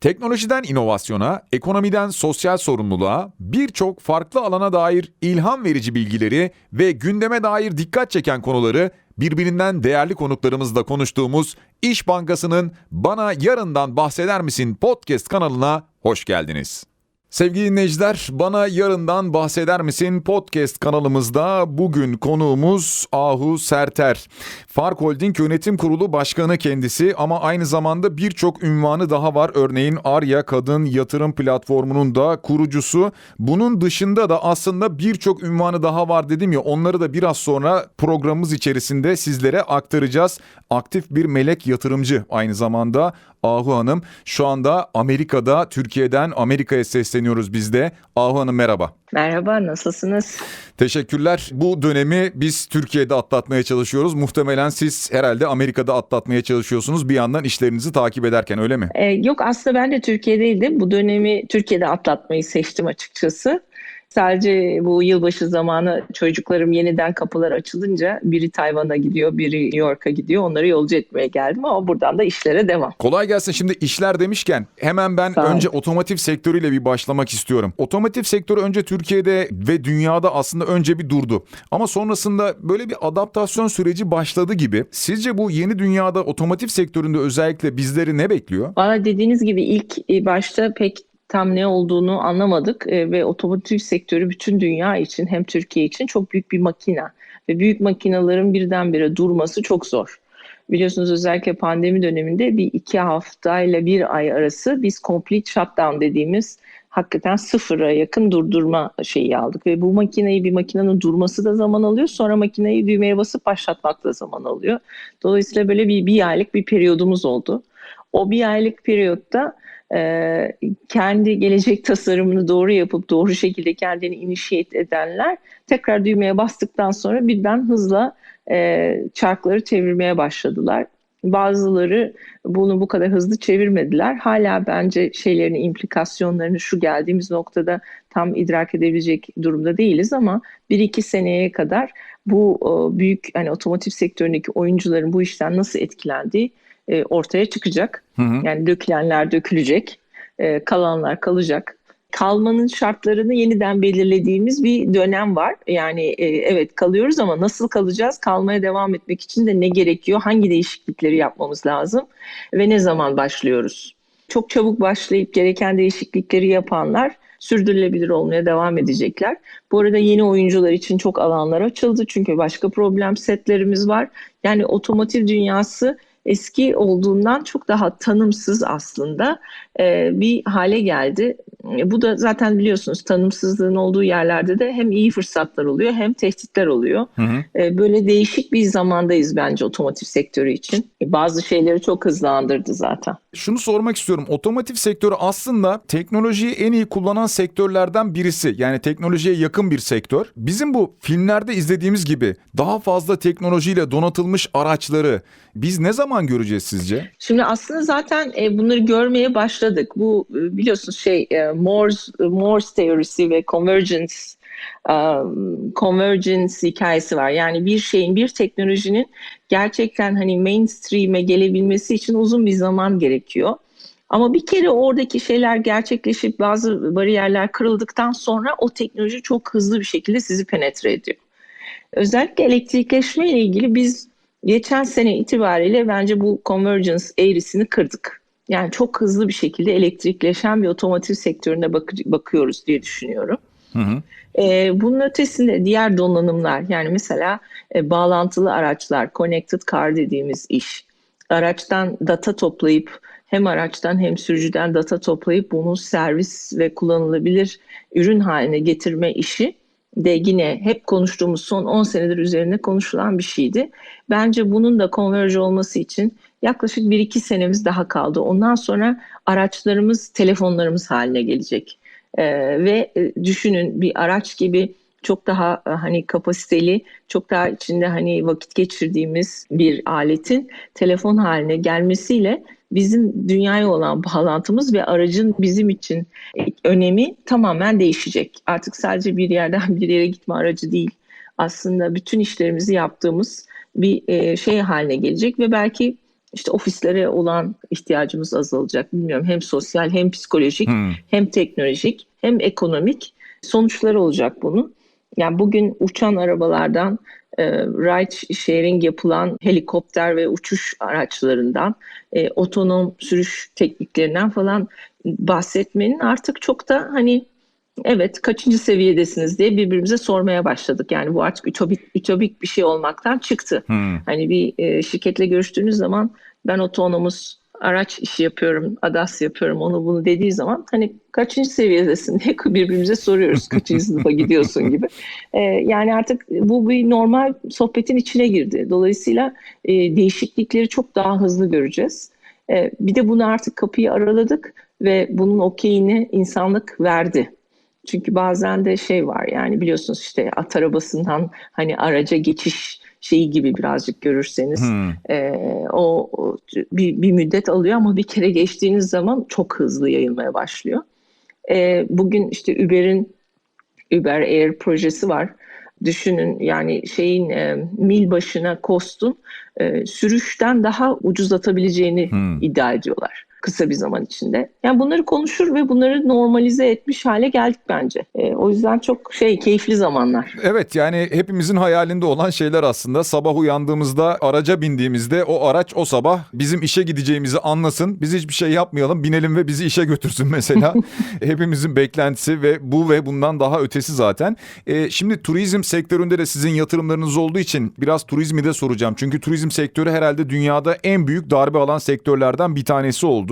Teknolojiden inovasyona, ekonomiden sosyal sorumluluğa, birçok farklı alana dair ilham verici bilgileri ve gündeme dair dikkat çeken konuları birbirinden değerli konuklarımızla konuştuğumuz İş Bankası'nın Bana Yarından Bahseder Misin podcast kanalına hoş geldiniz. Sevgili dinleyiciler, Bana Yarından Bahseder Misin podcast kanalımızda bugün konuğumuz Ahu Serter. Fark Holding Yönetim Kurulu Başkanı kendisi ama aynı zamanda birçok ünvanı daha var. Örneğin Arya Kadın Yatırım Platformu'nun da kurucusu. Bunun dışında da aslında birçok ünvanı daha var dedim ya onları da biraz sonra programımız içerisinde sizlere aktaracağız. Aktif bir melek yatırımcı aynı zamanda Ahu Hanım. Şu anda Amerika'da, Türkiye'den Amerika'ya sesleniyoruz biz de. Ahu Hanım merhaba. Merhaba, nasılsınız? Teşekkürler. Bu dönemi biz Türkiye'de atlatmaya çalışıyoruz. Muhtemelen siz herhalde Amerika'da atlatmaya çalışıyorsunuz bir yandan işlerinizi takip ederken öyle mi? Ee, yok aslında ben de Türkiye'deydim. Bu dönemi Türkiye'de atlatmayı seçtim açıkçası. Sadece bu yılbaşı zamanı çocuklarım yeniden kapılar açılınca biri Tayvan'a gidiyor, biri New York'a gidiyor. Onları yolcu etmeye geldim ama buradan da işlere devam. Kolay gelsin. Şimdi işler demişken hemen ben Sağ önce otomotiv sektörüyle bir başlamak istiyorum. Otomotiv sektörü önce Türkiye'de ve dünyada aslında önce bir durdu. Ama sonrasında böyle bir adaptasyon süreci başladı gibi. Sizce bu yeni dünyada otomotiv sektöründe özellikle bizleri ne bekliyor? Valla dediğiniz gibi ilk başta pek tam ne olduğunu anlamadık E, ve otomotiv sektörü bütün dünya için hem Türkiye için çok büyük bir makina ve büyük makinaların birdenbire durması çok zor. Biliyorsunuz özellikle pandemi döneminde bir iki haftayla bir ay arası biz complete shutdown dediğimiz hakikaten sıfıra yakın durdurma şeyi aldık ve bu makineyi bir makinenin durması da zaman alıyor sonra makineyi düğmeye basıp başlatmak da zaman alıyor. Dolayısıyla böyle bir, bir aylık bir periyodumuz oldu. O bir aylık periyotta e, kendi gelecek tasarımını doğru yapıp doğru şekilde kendini initiate edenler tekrar düğmeye bastıktan sonra birden hızla e, çarkları çevirmeye başladılar. Bazıları bunu bu kadar hızlı çevirmediler. Hala bence şeylerin implikasyonlarını şu geldiğimiz noktada tam idrak edebilecek durumda değiliz ama bir iki seneye kadar bu büyük hani otomotiv sektöründeki oyuncuların bu işten nasıl etkilendiği e, ortaya çıkacak. Hı hı. Yani dökülenler dökülecek, e, kalanlar kalacak. Kalmanın şartlarını yeniden belirlediğimiz bir dönem var. Yani e, evet kalıyoruz ama nasıl kalacağız? Kalmaya devam etmek için de ne gerekiyor? Hangi değişiklikleri yapmamız lazım? Ve ne zaman başlıyoruz? Çok çabuk başlayıp gereken değişiklikleri yapanlar sürdürülebilir olmaya devam edecekler. Bu arada yeni oyuncular için çok alanlar açıldı çünkü başka problem setlerimiz var. Yani otomotiv dünyası eski olduğundan çok daha tanımsız aslında e, bir hale geldi. E, Bu da zaten biliyorsunuz tanımsızlığın olduğu yerlerde de hem iyi fırsatlar oluyor hem tehditler oluyor. Hı hı. E, Böyle değişik bir zamandayız bence otomotiv sektörü için. E, Bazı şeyleri çok hızlandırdı zaten. Şunu sormak istiyorum. Otomotiv sektörü aslında teknolojiyi en iyi kullanan sektörlerden birisi. Yani teknolojiye yakın bir sektör. Bizim bu filmlerde izlediğimiz gibi daha fazla teknolojiyle donatılmış araçları biz ne zaman göreceğiz sizce? Şimdi aslında zaten e, bunları görmeye başladık. Bu e, biliyorsunuz şey e, Moore's, Moore's teorisi ve convergence convergence hikayesi var. Yani bir şeyin, bir teknolojinin gerçekten hani mainstream'e gelebilmesi için uzun bir zaman gerekiyor. Ama bir kere oradaki şeyler gerçekleşip bazı bariyerler kırıldıktan sonra o teknoloji çok hızlı bir şekilde sizi penetre ediyor. Özellikle elektrikleşme ile ilgili biz geçen sene itibariyle bence bu convergence eğrisini kırdık. Yani çok hızlı bir şekilde elektrikleşen bir otomotiv sektörüne bak- bakıyoruz diye düşünüyorum. Hı hı. Ee, bunun ötesinde diğer donanımlar yani mesela e, bağlantılı araçlar, connected car dediğimiz iş. Araçtan data toplayıp hem araçtan hem sürücüden data toplayıp bunu servis ve kullanılabilir ürün haline getirme işi de yine hep konuştuğumuz son 10 senedir üzerine konuşulan bir şeydi. Bence bunun da konverj olması için yaklaşık 1-2 senemiz daha kaldı. Ondan sonra araçlarımız telefonlarımız haline gelecek. Ee, ve e, düşünün bir araç gibi çok daha e, hani kapasiteli, çok daha içinde hani vakit geçirdiğimiz bir aletin telefon haline gelmesiyle bizim dünyaya olan bağlantımız ve aracın bizim için önemi tamamen değişecek. Artık sadece bir yerden bir yere gitme aracı değil. Aslında bütün işlerimizi yaptığımız bir e, şey haline gelecek ve belki işte ofislere olan ihtiyacımız azalacak. Bilmiyorum hem sosyal hem psikolojik Hmm. hem teknolojik hem ekonomik sonuçları olacak bunun. Yani bugün uçan arabalardan, e, ride sharing yapılan helikopter ve uçuş araçlarından, e, otonom sürüş tekniklerinden falan bahsetmenin artık çok da hani evet kaçıncı seviyedesiniz diye birbirimize sormaya başladık. Yani bu artık ütopik, ütopik bir şey olmaktan çıktı. Hmm. Hani bir e, şirketle görüştüğünüz zaman ben otonomuz araç işi yapıyorum, ADAS yapıyorum, onu bunu dediği zaman hani kaçıncı seviyedesin diye birbirimize soruyoruz. Kaçıncı sınıfa gidiyorsun gibi. E, yani artık bu bir normal sohbetin içine girdi. Dolayısıyla e, değişiklikleri çok daha hızlı göreceğiz. E, bir de bunu artık kapıyı araladık ve bunun okeyini insanlık verdi. Çünkü bazen de şey var yani biliyorsunuz işte at arabasından hani araca geçiş şeyi gibi birazcık görürseniz Hmm. e, o, o bir, bir müddet alıyor ama bir kere geçtiğiniz zaman çok hızlı yayılmaya başlıyor. E, bugün işte Uber'in Uber Air projesi var. Düşünün yani şeyin e, mil başına kostun e, sürüşten daha ucuzlatabileceğini Hmm. iddia ediyorlar kısa bir zaman içinde. Yani bunları konuşur ve bunları normalize etmiş hale geldik bence. E, o yüzden çok şey keyifli zamanlar. Evet yani hepimizin hayalinde olan şeyler aslında. Sabah uyandığımızda araca bindiğimizde o araç o sabah bizim işe gideceğimizi anlasın. Biz hiçbir şey yapmayalım binelim ve bizi işe götürsün mesela. Hepimizin beklentisi ve bu ve bundan daha ötesi zaten. Ee, şimdi turizm sektöründe de sizin yatırımlarınız olduğu için biraz turizmi de soracağım. Çünkü turizm sektörü herhalde dünyada en büyük darbe alan sektörlerden bir tanesi oldu.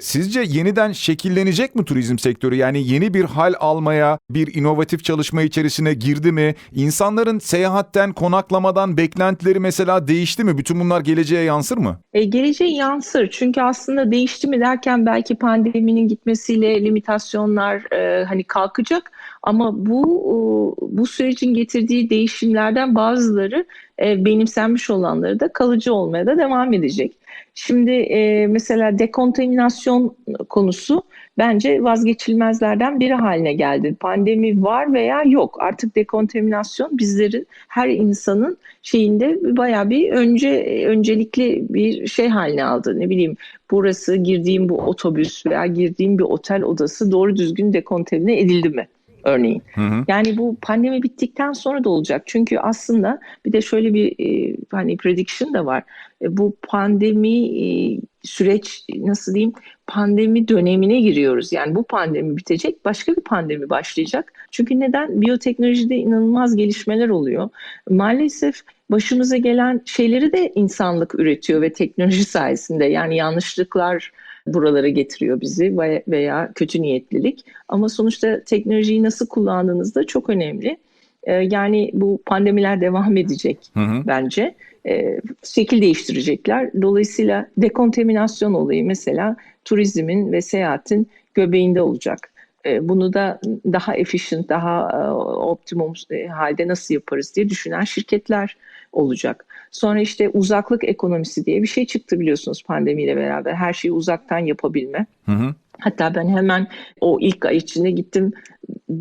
Sizce yeniden şekillenecek mi turizm sektörü? Yani yeni bir hal almaya, bir inovatif çalışma içerisine girdi mi? İnsanların seyahatten, konaklamadan beklentileri mesela değişti mi? Bütün bunlar geleceğe yansır mı? E, geleceğe yansır. Çünkü aslında değişti mi derken belki pandeminin gitmesiyle limitasyonlar e, hani kalkacak. Ama bu bu sürecin getirdiği değişimlerden bazıları e, benimsenmiş olanları da kalıcı olmaya da devam edecek. Şimdi e, mesela dekontaminasyon konusu bence vazgeçilmezlerden biri haline geldi. Pandemi var veya yok. Artık dekontaminasyon bizlerin her insanın şeyinde bayağı bir önce öncelikli bir şey haline aldı. Ne bileyim burası girdiğim bu otobüs veya girdiğim bir otel odası doğru düzgün dekontamine edildi mi? Örneğin. Hı hı. Yani bu pandemi bittikten sonra da olacak. Çünkü aslında bir de şöyle bir e, hani prediction da var. E, bu pandemi e, süreç nasıl diyeyim pandemi dönemine giriyoruz. Yani bu pandemi bitecek başka bir pandemi başlayacak. Çünkü neden? Biyoteknolojide inanılmaz gelişmeler oluyor. Maalesef başımıza gelen şeyleri de insanlık üretiyor ve teknoloji sayesinde yani yanlışlıklar buralara getiriyor bizi veya kötü niyetlilik. Ama sonuçta teknolojiyi nasıl kullandığınız da çok önemli. Ee, Yani bu pandemiler devam edecek Hı hı. bence. Ee, Şekil değiştirecekler. Dolayısıyla dekontaminasyon olayı mesela turizmin ve seyahatin göbeğinde olacak. Ee, Bunu da daha efficient, daha e, optimum e, halde nasıl yaparız diye düşünen şirketler olacak. Sonra işte uzaklık ekonomisi diye bir şey çıktı biliyorsunuz pandemiyle beraber. Her şeyi uzaktan yapabilme. Hı hı. Hatta ben hemen o ilk ay içinde gittim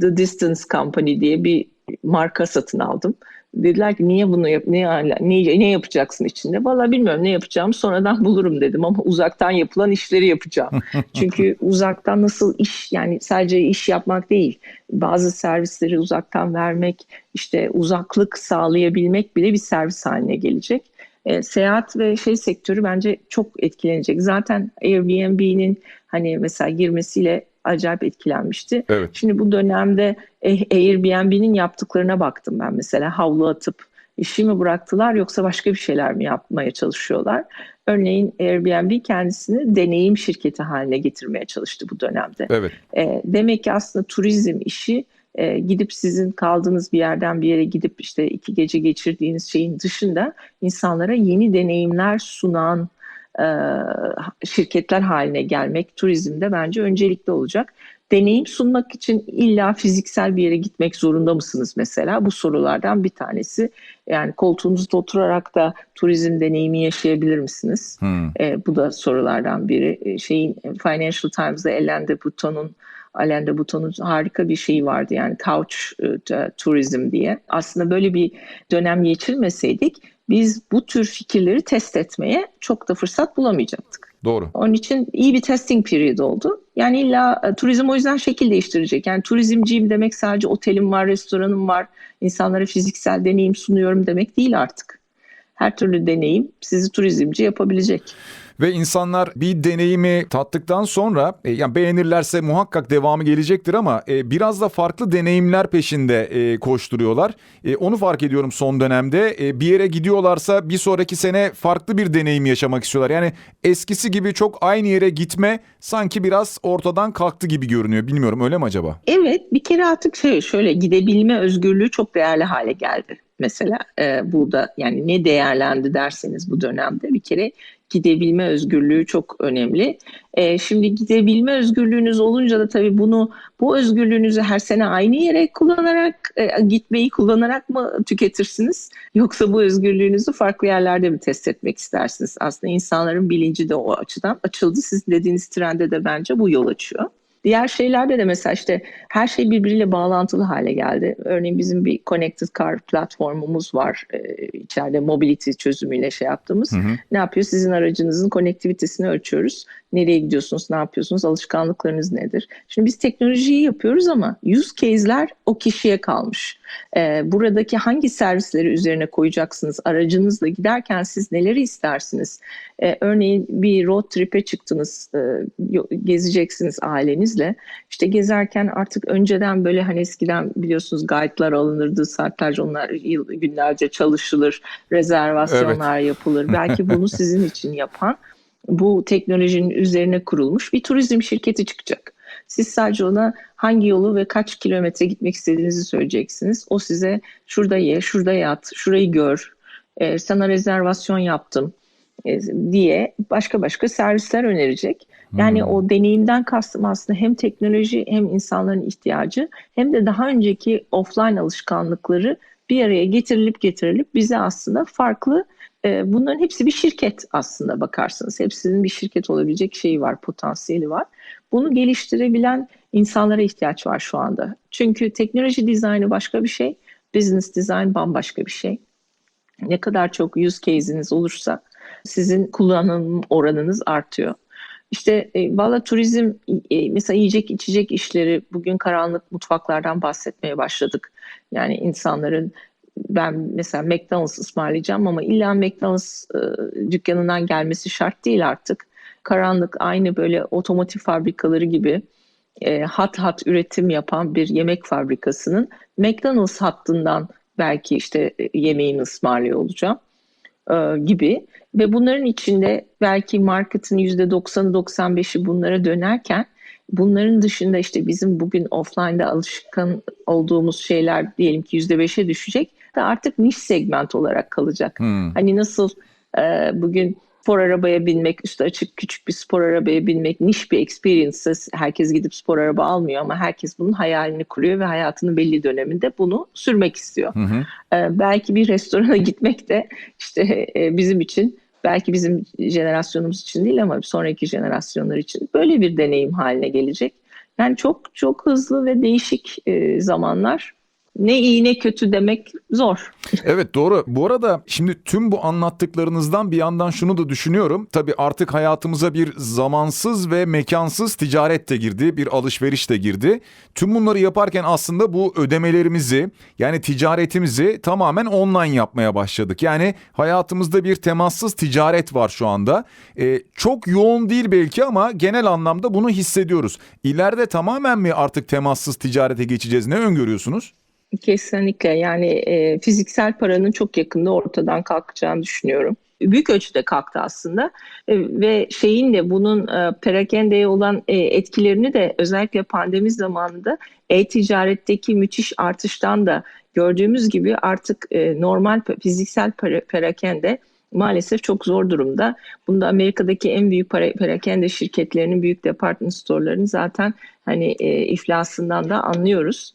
The Distance Company diye bir marka satın aldım. Dediler ki niye bunu yap ne, ne, ne yapacaksın içinde? Vallahi bilmiyorum ne yapacağım sonradan bulurum dedim ama uzaktan yapılan işleri yapacağım. Çünkü uzaktan nasıl iş yani sadece iş yapmak değil. Bazı servisleri uzaktan vermek, işte uzaklık sağlayabilmek bile bir servis haline gelecek. E, seyahat ve şey sektörü bence çok etkilenecek. Zaten Airbnb'nin hani mesela girmesiyle acayip etkilenmişti. Evet. Şimdi bu dönemde e, Airbnb'nin yaptıklarına baktım ben mesela havlu atıp işi mi bıraktılar yoksa başka bir şeyler mi yapmaya çalışıyorlar? Örneğin Airbnb kendisini deneyim şirketi haline getirmeye çalıştı bu dönemde. Evet. E, demek ki aslında turizm işi e, gidip sizin kaldığınız bir yerden bir yere gidip işte iki gece geçirdiğiniz şeyin dışında insanlara yeni deneyimler sunan şirketler haline gelmek turizmde bence öncelikli olacak. Deneyim sunmak için illa fiziksel bir yere gitmek zorunda mısınız mesela? Bu sorulardan bir tanesi. Yani koltuğunuzda oturarak da turizm deneyimi yaşayabilir misiniz? Hı. E, bu da sorulardan biri. E, şeyin Financial Times'da Ellen de Botton'un Alain de Botton'un harika bir şeyi vardı yani couch e, tourism diye. Aslında böyle bir dönem geçirmeseydik biz bu tür fikirleri test etmeye çok da fırsat bulamayacaktık. Doğru. Onun için iyi bir testing period oldu. Yani illa e, turizm o yüzden şekil değiştirecek. Yani turizmciyim demek sadece otelim var, restoranım var, insanlara fiziksel deneyim sunuyorum demek değil artık. Her türlü deneyim sizi turizmci yapabilecek. Ve insanlar bir deneyimi tattıktan sonra e, yani beğenirlerse muhakkak devamı gelecektir ama e, biraz da farklı deneyimler peşinde e, koşturuyorlar. E, onu fark ediyorum son dönemde. E, bir yere gidiyorlarsa bir sonraki sene farklı bir deneyim yaşamak istiyorlar. Yani eskisi gibi çok aynı yere gitme sanki biraz ortadan kalktı gibi görünüyor. Bilmiyorum öyle mi acaba? Evet bir kere artık şey şöyle gidebilme özgürlüğü çok değerli hale geldi. Mesela e, bu da yani ne değerlendi derseniz bu dönemde bir kere gidebilme özgürlüğü çok önemli. E, şimdi gidebilme özgürlüğünüz olunca da tabii bunu bu özgürlüğünüzü her sene aynı yere kullanarak e, gitmeyi kullanarak mı tüketirsiniz? Yoksa bu özgürlüğünüzü farklı yerlerde mi test etmek istersiniz? Aslında insanların bilinci de o açıdan açıldı. Siz dediğiniz trende de bence bu yol açıyor. Diğer şeylerde de mesela işte her şey birbiriyle bağlantılı hale geldi. Örneğin bizim bir Connected Car platformumuz var. Ee, içeride mobility çözümüyle şey yaptığımız. Hı hı. Ne yapıyor? Sizin aracınızın konektivitesini ölçüyoruz. Nereye gidiyorsunuz, ne yapıyorsunuz, alışkanlıklarınız nedir? Şimdi biz teknolojiyi yapıyoruz ama use case'ler o kişiye kalmış. Ee, buradaki hangi servisleri üzerine koyacaksınız? Aracınızla giderken siz neleri istersiniz? Ee, örneğin bir road trip'e çıktınız, e, gezeceksiniz ailenizle. İşte gezerken artık önceden böyle hani eskiden biliyorsunuz guide'lar alınırdı, saatlerce onlar yıl, günlerce çalışılır, rezervasyonlar yapılır. Belki bunu sizin için yapan bu teknolojinin üzerine kurulmuş bir turizm şirketi çıkacak. Siz sadece ona hangi yolu ve kaç kilometre gitmek istediğinizi söyleyeceksiniz. O size şurada ye, şurada yat, şurayı gör, e, sana rezervasyon yaptım e, diye başka başka servisler önerecek. Yani Hmm. o deneyimden kastım aslında hem teknoloji hem insanların ihtiyacı hem de daha önceki offline alışkanlıkları bir araya getirilip getirilip bize aslında farklı e, bunların hepsi bir şirket aslında bakarsanız. Hepsinin bir şirket olabilecek şeyi var, potansiyeli var. Bunu geliştirebilen insanlara ihtiyaç var şu anda. Çünkü teknoloji dizaynı başka bir şey, business design bambaşka bir şey. Ne kadar çok use case'iniz olursa sizin kullanım oranınız artıyor. İşte e, valla turizm e, mesela yiyecek içecek işleri bugün karanlık mutfaklardan bahsetmeye başladık. Yani insanların ben mesela McDonald's ısmarlayacağım ama illa McDonald's e, dükkanından gelmesi şart değil artık. Karanlık aynı böyle otomotiv fabrikaları gibi e, hat hat üretim yapan bir yemek fabrikasının McDonald's hattından belki işte e, yemeğini ısmarlıyor olacağım e, gibi ve bunların içinde belki marketin %90'ı 95'i bunlara dönerken bunların dışında işte bizim bugün offline'da alışkın olduğumuz şeyler diyelim ki %5'e düşecek de artık niş segment olarak kalacak. Hmm. Hani nasıl e, bugün spor arabaya binmek, üstü açık küçük bir spor arabaya binmek niş bir experience. Herkes gidip spor araba almıyor ama herkes bunun hayalini kuruyor ve hayatının belli döneminde bunu sürmek istiyor. Hı hı. Ee, belki bir restorana gitmek de işte e, bizim için belki bizim jenerasyonumuz için değil ama sonraki jenerasyonlar için böyle bir deneyim haline gelecek. Yani çok çok hızlı ve değişik e, zamanlar. Ne iyi ne kötü demek zor. Evet doğru. Bu arada şimdi tüm bu anlattıklarınızdan bir yandan şunu da düşünüyorum. Tabii artık hayatımıza bir zamansız ve mekansız ticaret de girdi, bir alışveriş de girdi. Tüm bunları yaparken aslında bu ödemelerimizi yani ticaretimizi tamamen online yapmaya başladık. Yani hayatımızda bir temassız ticaret var şu anda. Ee, çok yoğun değil belki ama genel anlamda bunu hissediyoruz. İleride tamamen mi artık temassız ticarete geçeceğiz? Ne öngörüyorsunuz? Kesinlikle yani e, fiziksel paranın çok yakında ortadan kalkacağını düşünüyorum. Büyük ölçüde kalktı aslında E, ve şeyin de bunun e, perakendeye olan e, etkilerini de özellikle pandemi zamanında e-ticaretteki müthiş artıştan da gördüğümüz gibi artık e, normal fiziksel perakende maalesef çok zor durumda. Bunda Amerika'daki en büyük para, perakende şirketlerinin büyük department store'larının zaten hani e, iflasından da anlıyoruz.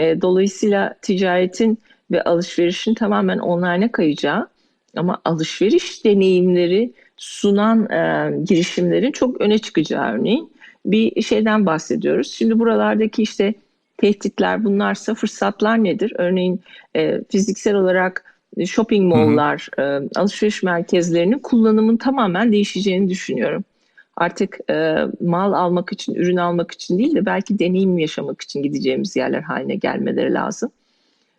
E, dolayısıyla ticaretin ve alışverişin tamamen online'a kayacağı ama alışveriş deneyimleri sunan e, girişimlerin çok öne çıkacağı örneğin bir şeyden bahsediyoruz. Şimdi buralardaki işte tehditler bunlarsa fırsatlar nedir? Örneğin e, fiziksel olarak shopping mall'lar, e, alışveriş merkezlerinin kullanımın tamamen değişeceğini düşünüyorum. Artık e, mal almak için, ürün almak için değil de belki deneyim yaşamak için gideceğimiz yerler haline gelmeleri lazım.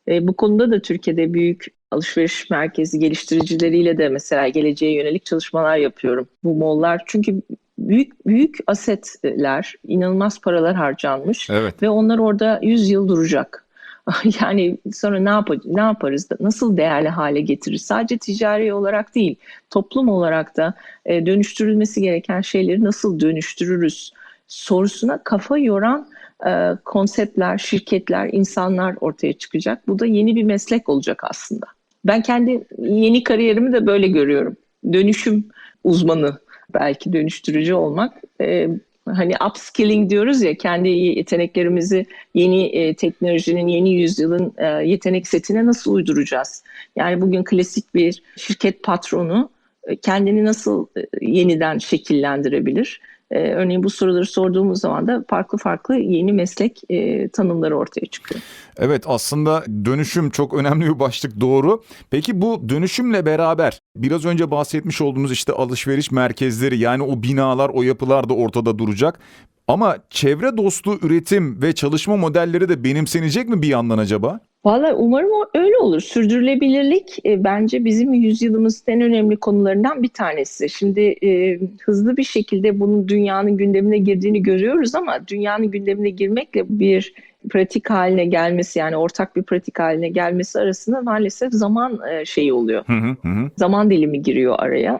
E, bu konuda da Türkiye'de büyük alışveriş merkezi geliştiricileriyle de mesela geleceğe yönelik çalışmalar yapıyorum. Bu mall'lar çünkü büyük büyük asetler, inanılmaz paralar harcanmış Evet. ve onlar orada 100 yıl duracak. Yani sonra ne, yap ne yaparız, nasıl değerli hale getiririz? Sadece ticari olarak değil, toplum olarak da e, dönüştürülmesi gereken şeyleri nasıl dönüştürürüz sorusuna kafa yoran e, konseptler, şirketler, insanlar ortaya çıkacak. Bu da yeni bir meslek olacak aslında. Ben kendi yeni kariyerimi de böyle görüyorum. Dönüşüm uzmanı, belki dönüştürücü olmak. E, hani upskilling diyoruz ya kendi yeteneklerimizi yeni e, teknolojinin yeni yüzyılın e, yetenek setine nasıl uyduracağız? Yani bugün klasik bir şirket patronu e, kendini nasıl e, yeniden şekillendirebilir? E, örneğin bu soruları sorduğumuz zaman da farklı farklı yeni meslek e, tanımları ortaya çıkıyor. Evet aslında dönüşüm çok önemli bir başlık doğru. Peki bu dönüşümle beraber biraz önce bahsetmiş olduğunuz işte alışveriş merkezleri yani o binalar o yapılar da ortada duracak. Ama çevre dostu üretim ve çalışma modelleri de benimsenecek mi bir yandan acaba? Valla umarım öyle olur. Sürdürülebilirlik e, bence bizim yüzyılımızın en önemli konularından bir tanesi. Şimdi e, hızlı bir şekilde bunun dünyanın gündemine girdiğini görüyoruz ama dünyanın gündemine girmekle bir pratik haline gelmesi yani ortak bir pratik haline gelmesi arasında maalesef zaman e, şeyi oluyor. Hı hı hı. Zaman dilimi giriyor araya.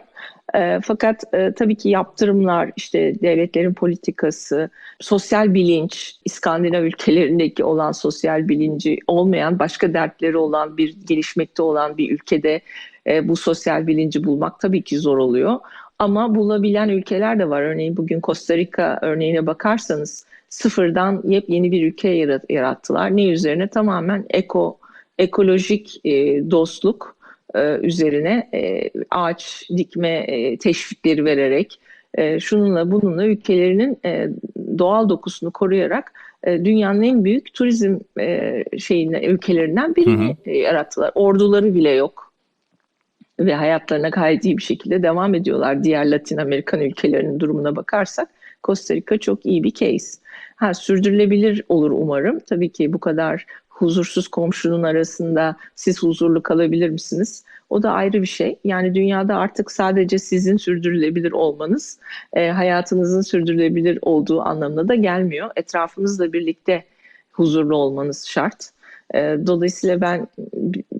E, fakat e, tabii ki yaptırımlar, işte devletlerin politikası, sosyal bilinç, İskandinav ülkelerindeki olan sosyal bilinci olmayan, başka dertleri olan bir gelişmekte olan bir ülkede e, bu sosyal bilinci bulmak tabii ki zor oluyor. Ama bulabilen ülkeler de var. Örneğin bugün Costa Rica örneğine bakarsanız sıfırdan yepyeni bir ülke yarattılar. Ne üzerine? Tamamen eko, ekolojik e, dostluk üzerine e, ağaç dikme e, teşvikleri vererek e, şununla bununla ülkelerinin e, doğal dokusunu koruyarak e, dünyanın en büyük turizm e, şeyine ülkelerinden birini Hı hı. e, yarattılar. Orduları bile yok ve hayatlarına gayet iyi bir şekilde devam ediyorlar. Diğer Latin Amerikan ülkelerinin durumuna bakarsak Costa Rica çok iyi bir case. Ha, sürdürülebilir olur umarım. Tabii ki bu kadar huzursuz komşunun arasında siz huzurlu kalabilir misiniz? O da ayrı bir şey. Yani dünyada artık sadece sizin sürdürülebilir olmanız e, hayatınızın sürdürülebilir olduğu anlamına da gelmiyor. Etrafınızla birlikte huzurlu olmanız şart. E, dolayısıyla ben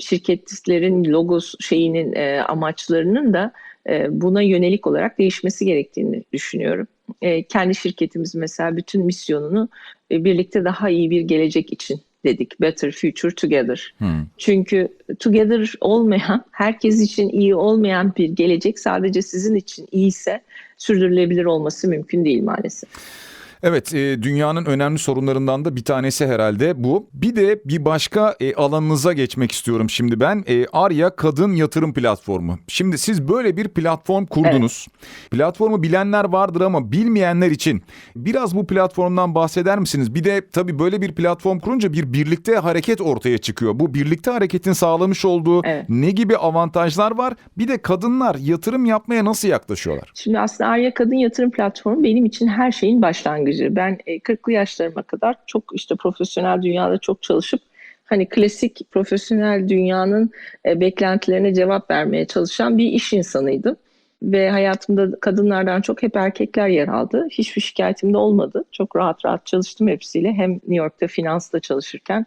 şirketlerin logos şeyinin e, amaçlarının da e, buna yönelik olarak değişmesi gerektiğini düşünüyorum. E, kendi şirketimiz mesela bütün misyonunu e, birlikte daha iyi bir gelecek için dedik. Better Future Together. Hmm. Çünkü together olmayan, herkes için iyi olmayan bir gelecek sadece sizin için iyiyse sürdürülebilir olması mümkün değil maalesef. Evet e, dünyanın önemli sorunlarından da bir tanesi herhalde bu. Bir de bir başka e, alanınıza geçmek istiyorum şimdi ben. E, Arya Kadın Yatırım Platformu. Şimdi siz böyle bir platform kurdunuz. Platformu bilenler vardır ama bilmeyenler için biraz bu platformdan bahseder misiniz? Bir de tabii böyle bir platform kurunca bir birlikte hareket ortaya çıkıyor. Bu birlikte hareketin sağlamış olduğu Evet. ne gibi avantajlar var? Bir de kadınlar yatırım yapmaya nasıl yaklaşıyorlar? Şimdi aslında Arya Kadın Yatırım Platformu benim için her şeyin başlangıcı. Ben e, 40'lı yaşlarıma kadar çok işte profesyonel dünyada çok çalışıp hani klasik profesyonel dünyanın e, beklentilerine cevap vermeye çalışan bir iş insanıydım. Ve hayatımda kadınlardan çok hep erkekler yer aldı. Hiçbir şikayetim de olmadı. Çok rahat rahat çalıştım hepsiyle. Hem New York'ta finansta çalışırken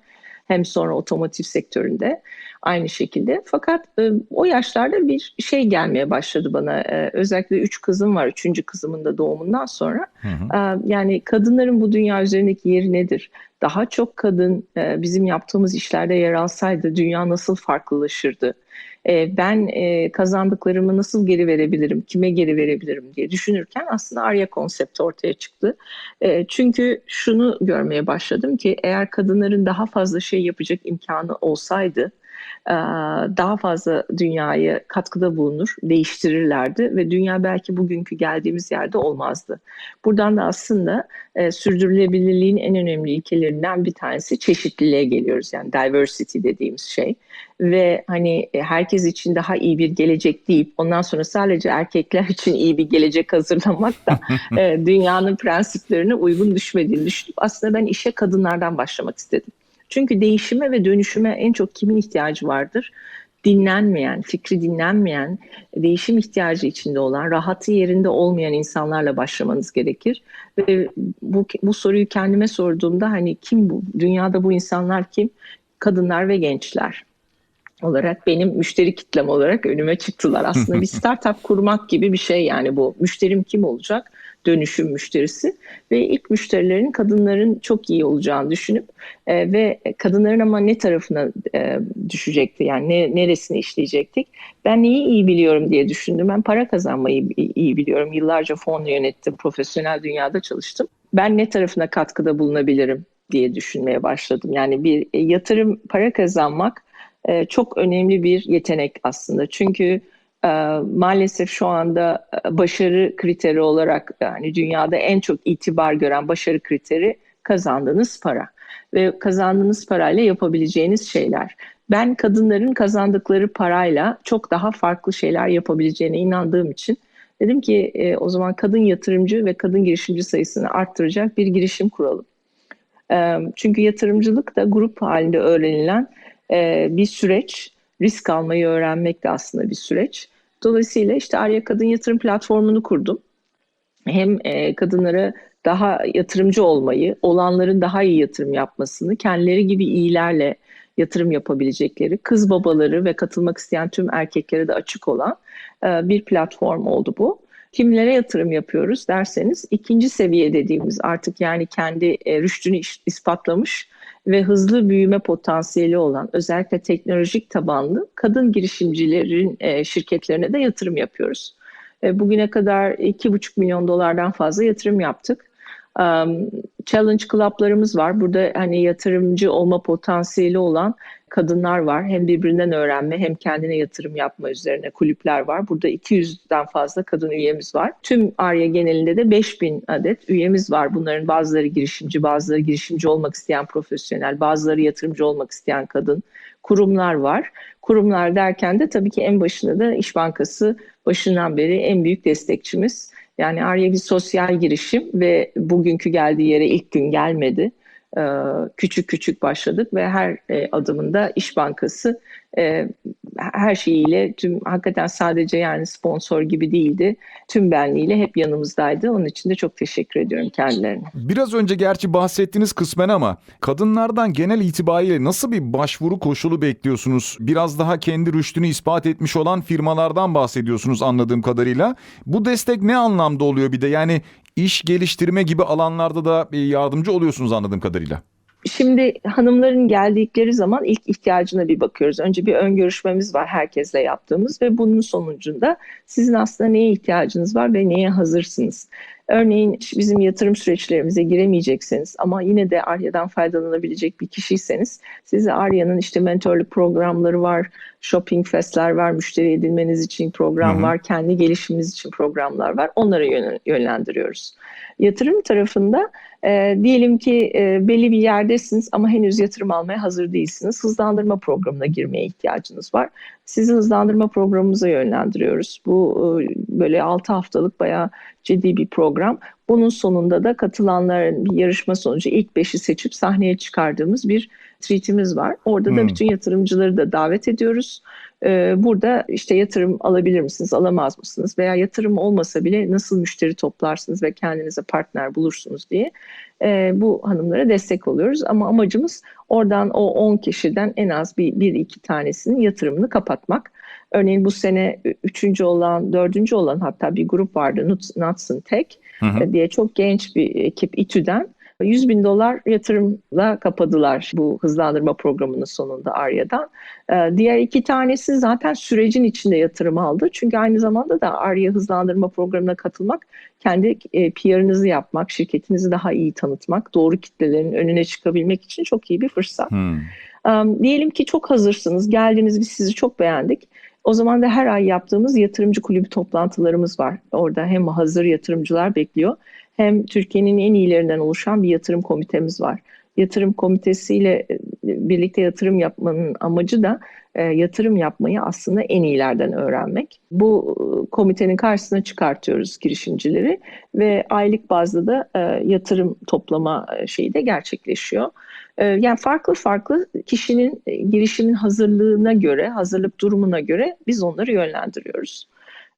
hem sonra otomotiv sektöründe aynı şekilde. Fakat e, o yaşlarda bir şey gelmeye başladı bana. E, özellikle üç kızım var. Üçüncü kızımın da doğumundan sonra. Hı hı. E, yani kadınların bu dünya üzerindeki yeri nedir? Daha çok kadın e, bizim yaptığımız işlerde yer alsaydı dünya nasıl farklılaşırdı? E, ben e, kazandıklarımı nasıl geri verebilirim, kime geri verebilirim diye düşünürken aslında Arya konsepti ortaya çıktı. E, çünkü şunu görmeye başladım ki eğer kadınların daha fazla şey yapacak imkanı olsaydı daha fazla dünyaya katkıda bulunur, değiştirirlerdi ve dünya belki bugünkü geldiğimiz yerde olmazdı. Buradan da aslında e, sürdürülebilirliğin en önemli ilkelerinden bir tanesi çeşitliliğe geliyoruz. Yani diversity dediğimiz şey ve hani e, herkes için daha iyi bir gelecek deyip ondan sonra sadece erkekler için iyi bir gelecek hazırlamak da e, dünyanın prensiplerine uygun düşmediğini düşünüp aslında ben işe kadınlardan başlamak istedim. Çünkü değişime ve dönüşüme en çok kimin ihtiyacı vardır? Dinlenmeyen, fikri dinlenmeyen, değişim ihtiyacı içinde olan, rahatı yerinde olmayan insanlarla başlamanız gerekir. Ve bu, bu soruyu kendime sorduğumda hani kim bu? Dünyada bu insanlar kim? Kadınlar ve gençler olarak benim müşteri kitlem olarak önüme çıktılar. Aslında bir startup kurmak gibi bir şey yani bu. Müşterim kim olacak? Dönüşüm müşterisi ve ilk müşterilerin kadınların çok iyi olacağını düşünüp e, ve kadınların ama ne tarafına e, düşecekti yani ne, neresini işleyecektik. Ben neyi iyi biliyorum diye düşündüm. Ben para kazanmayı iyi biliyorum. Yıllarca fon yönettim, profesyonel dünyada çalıştım. Ben ne tarafına katkıda bulunabilirim diye düşünmeye başladım. Yani bir e, yatırım, para kazanmak e, çok önemli bir yetenek aslında. Çünkü maalesef şu anda e, başarı kriteri olarak yani dünyada en çok itibar gören başarı kriteri kazandığınız para ve kazandığınız parayla yapabileceğiniz şeyler. Ben kadınların kazandıkları parayla çok daha farklı şeyler yapabileceğine inandığım için dedim ki e, o zaman kadın yatırımcı ve kadın girişimci sayısını arttıracak bir girişim kuralım. E, çünkü yatırımcılık da grup halinde öğrenilen e, bir süreç. Risk almayı öğrenmek de aslında bir süreç. Dolayısıyla işte Arya Kadın Yatırım Platformu'nu kurdum. Hem e, kadınlara daha yatırımcı olmayı, olanların daha iyi yatırım yapmasını, kendileri gibi iyilerle yatırım yapabilecekleri, kız babaları ve katılmak isteyen tüm erkeklere de açık olan e, bir platform oldu bu. Kimlere yatırım yapıyoruz derseniz ikinci seviye dediğimiz artık yani kendi e, rüştünü ispatlamış ve hızlı büyüme potansiyeli olan özellikle teknolojik tabanlı kadın girişimcilerin e, şirketlerine de yatırım yapıyoruz. E, bugüne kadar 2,5 milyon dolardan fazla yatırım yaptık. Challenge club'larımız var. Burada hani yatırımcı olma potansiyeli olan kadınlar var. Hem birbirinden öğrenme hem kendine yatırım yapma üzerine kulüpler var. Burada 200'den fazla kadın üyemiz var. Tüm Arya genelinde de 5000 adet üyemiz var. Bunların bazıları girişimci, bazıları girişimci olmak isteyen profesyonel, bazıları yatırımcı olmak isteyen kadın kurumlar var. Kurumlar derken de tabii ki en başında da İş Bankası başından beri en büyük destekçimiz. Yani Arya bir sosyal girişim ve bugünkü geldiği yere ilk gün gelmedi. Ee, küçük küçük başladık ve her e, adımında İş Bankası e, her şeyiyle tüm hakikaten sadece yani sponsor gibi değildi. Tüm benliğiyle hep yanımızdaydı. Onun için de çok teşekkür ediyorum kendilerine. Biraz önce gerçi bahsettiniz kısmen ama kadınlardan genel itibariyle nasıl bir başvuru koşulu bekliyorsunuz? Biraz daha kendi rüştünü ispat etmiş olan firmalardan bahsediyorsunuz anladığım kadarıyla. Bu destek ne anlamda oluyor bir de? Yani iş geliştirme gibi alanlarda da yardımcı oluyorsunuz anladığım kadarıyla. Şimdi hanımların geldikleri zaman ilk ihtiyacına bir bakıyoruz. Önce bir ön görüşmemiz var herkesle yaptığımız ve bunun sonucunda sizin aslında neye ihtiyacınız var ve neye hazırsınız. Örneğin bizim yatırım süreçlerimize giremeyecekseniz ama yine de Arya'dan faydalanabilecek bir kişiyseniz size Arya'nın işte mentorluk programları var, shopping festler var, müşteri edinmeniz için program hı hı. var, kendi gelişiminiz için programlar var. Onlara yönlendiriyoruz. Yatırım tarafında e, diyelim ki e, belli bir yerdesiniz ama henüz yatırım almaya hazır değilsiniz. Hızlandırma programına girmeye ihtiyacınız var. Sizi hızlandırma programımıza yönlendiriyoruz. Bu e, böyle 6 haftalık bayağı ciddi bir program. Bunun sonunda da katılanların bir yarışma sonucu ilk beşi seçip sahneye çıkardığımız bir treatimiz var. Orada da hmm. bütün yatırımcıları da davet ediyoruz. Ee, burada işte yatırım alabilir misiniz, alamaz mısınız veya yatırım olmasa bile nasıl müşteri toplarsınız ve kendinize partner bulursunuz diye e, bu hanımlara destek oluyoruz. Ama amacımız oradan o 10 kişiden en az bir, bir iki tanesinin yatırımını kapatmak. Örneğin bu sene üçüncü olan, dördüncü olan hatta bir grup vardı Nuts and Tech hı hı. diye çok genç bir ekip İTÜ'den 100 bin dolar yatırımla kapadılar bu hızlandırma programının sonunda Arya'dan. Ee, diğer iki tanesi zaten sürecin içinde yatırım aldı. Çünkü aynı zamanda da Arya hızlandırma programına katılmak, kendi e, PR'ınızı yapmak, şirketinizi daha iyi tanıtmak, doğru kitlelerin önüne çıkabilmek için çok iyi bir fırsat. Hmm. Um, diyelim ki çok hazırsınız, geldiniz, biz sizi çok beğendik. O zaman da her ay yaptığımız yatırımcı kulübü toplantılarımız var. Orada hem hazır yatırımcılar bekliyor hem Türkiye'nin en iyilerinden oluşan bir yatırım komitemiz var. Yatırım komitesiyle e, birlikte yatırım yapmanın amacı da e, yatırım yapmayı aslında en iyilerden öğrenmek. Bu e, komitenin karşısına çıkartıyoruz girişimcileri ve aylık bazda da e, yatırım toplama e, şeyi de gerçekleşiyor. E, yani farklı farklı kişinin e, girişimin hazırlığına göre, hazırlık durumuna göre biz onları yönlendiriyoruz.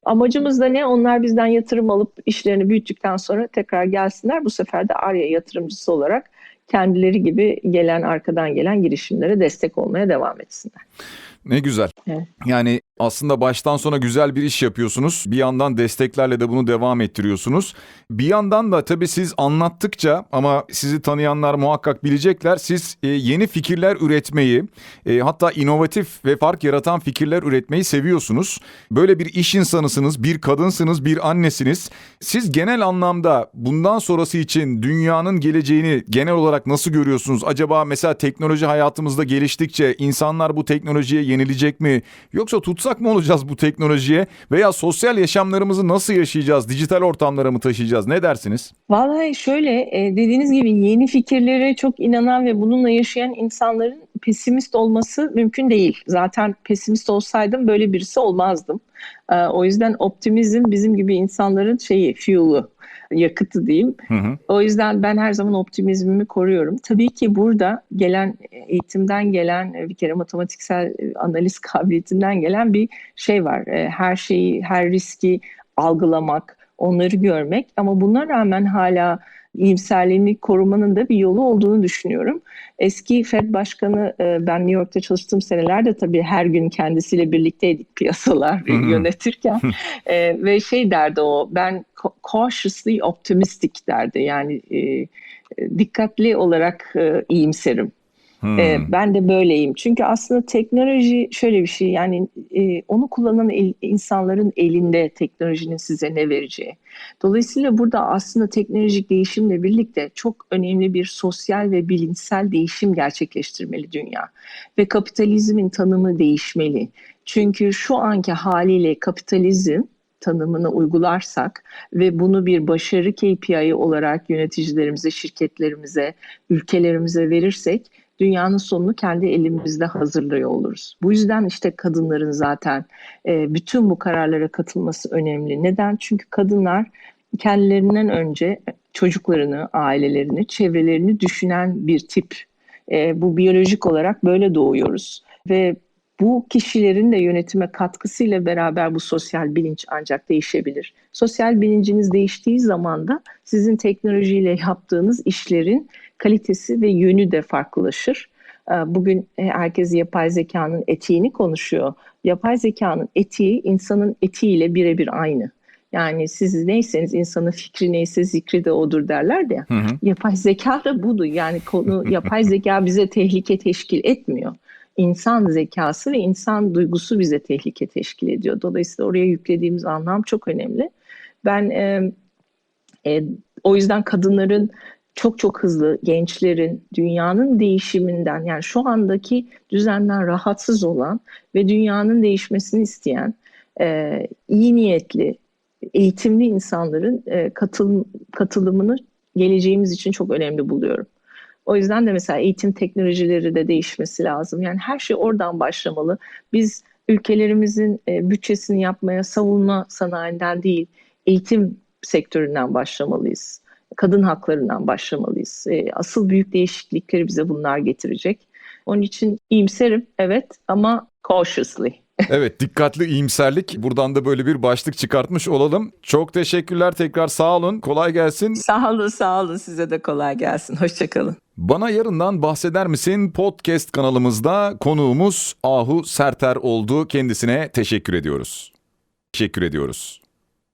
Amacımız da ne? Onlar bizden yatırım alıp işlerini büyüttükten sonra tekrar gelsinler. Bu sefer de Arya yatırımcısı olarak kendileri gibi gelen arkadan gelen girişimlere destek olmaya devam etsinler. Ne güzel. Evet. Yani aslında baştan sona güzel bir iş yapıyorsunuz. Bir yandan desteklerle de bunu devam ettiriyorsunuz. Bir yandan da tabii siz anlattıkça ama sizi tanıyanlar muhakkak bilecekler. Siz e, yeni fikirler üretmeyi, e, hatta inovatif ve fark yaratan fikirler üretmeyi seviyorsunuz. Böyle bir iş insanısınız, bir kadınsınız, bir annesiniz. Siz genel anlamda bundan sonrası için dünyanın geleceğini genel olarak nasıl görüyorsunuz? Acaba mesela teknoloji hayatımızda geliştikçe insanlar bu teknolojiye yenilecek mi? Yoksa tutsak mı olacağız bu teknolojiye? Veya sosyal yaşamlarımızı nasıl yaşayacağız? Dijital ortamlara mı taşıyacağız? Ne dersiniz? Vallahi şöyle e, dediğiniz gibi yeni fikirlere çok inanan ve bununla yaşayan insanların pesimist olması mümkün değil. Zaten pesimist olsaydım böyle birisi olmazdım. E, O yüzden optimizm bizim gibi insanların şeyi, fuel'u, yakıtı diyeyim. Hı hı. O yüzden ben her zaman optimizmimi koruyorum. Tabii ki burada gelen eğitimden gelen bir kere matematiksel analiz kabiliyetinden gelen bir şey var. E, Her şeyi, her riski algılamak, onları görmek ama buna rağmen hala iyimserliğini korumanın da bir yolu olduğunu düşünüyorum. Eski Fed Başkanı e, ben New York'ta çalıştığım senelerde tabii her gün kendisiyle birlikteydik piyasalar Hı hı. yönetirken E, ve şey derdi o ben cautiously optimistic derdi yani e, e, dikkatli olarak e, iyimserim. Hmm. E, ben de böyleyim. Çünkü aslında teknoloji şöyle bir şey yani e, onu kullanan el- insanların elinde teknolojinin size ne vereceği. Dolayısıyla burada aslında teknolojik değişimle birlikte çok önemli bir sosyal ve bilinçsel değişim gerçekleştirmeli dünya. Ve kapitalizmin tanımı değişmeli. Çünkü şu anki haliyle kapitalizm tanımını uygularsak ve bunu bir başarı KPI olarak yöneticilerimize, şirketlerimize, ülkelerimize verirsek dünyanın sonunu kendi elimizde hazırlıyor oluruz. Bu yüzden işte kadınların zaten e, bütün bu kararlara katılması önemli. Neden? Çünkü kadınlar kendilerinden önce çocuklarını, ailelerini, çevrelerini düşünen bir tip. E, bu biyolojik olarak böyle doğuyoruz ve bu kişilerin de yönetime katkısıyla beraber bu sosyal bilinç ancak değişebilir. Sosyal bilinciniz değiştiği zaman da sizin teknolojiyle yaptığınız işlerin kalitesi ve yönü de farklılaşır. Ee, Bugün e, herkes yapay zekanın etiğini konuşuyor. Yapay zekanın etiği insanın etiğiyle birebir aynı. Yani siz neyseniz insanın fikri neyse zikri de odur derler de. Hı hı. Yapay zeka da budur. Yani konu yapay zeka bize tehlike teşkil etmiyor. İnsan zekası ve insan duygusu bize tehlike teşkil ediyor. Dolayısıyla oraya yüklediğimiz anlam çok önemli. Ben e, e, o yüzden kadınların çok çok hızlı gençlerin dünyanın değişiminden yani şu andaki düzenden rahatsız olan ve dünyanın değişmesini isteyen e, iyi niyetli eğitimli insanların e, katıl, katılımını geleceğimiz için çok önemli buluyorum. O yüzden de mesela eğitim teknolojileri de değişmesi lazım. Yani her şey oradan başlamalı. Biz ülkelerimizin e, bütçesini yapmaya savunma sanayinden değil, eğitim sektöründen başlamalıyız. Kadın haklarından başlamalıyız. E, asıl büyük değişiklikleri bize bunlar getirecek. Onun için iyimserim evet ama cautiously. Evet dikkatli iyimserlik. Buradan da böyle bir başlık çıkartmış olalım. Çok teşekkürler tekrar sağ olun. Kolay gelsin. Sağ olun sağ olun size de kolay gelsin. Hoşçakalın. Bana yarından bahseder misin? Podcast kanalımızda konuğumuz Ahu Serter oldu. Kendisine teşekkür ediyoruz. Teşekkür ediyoruz.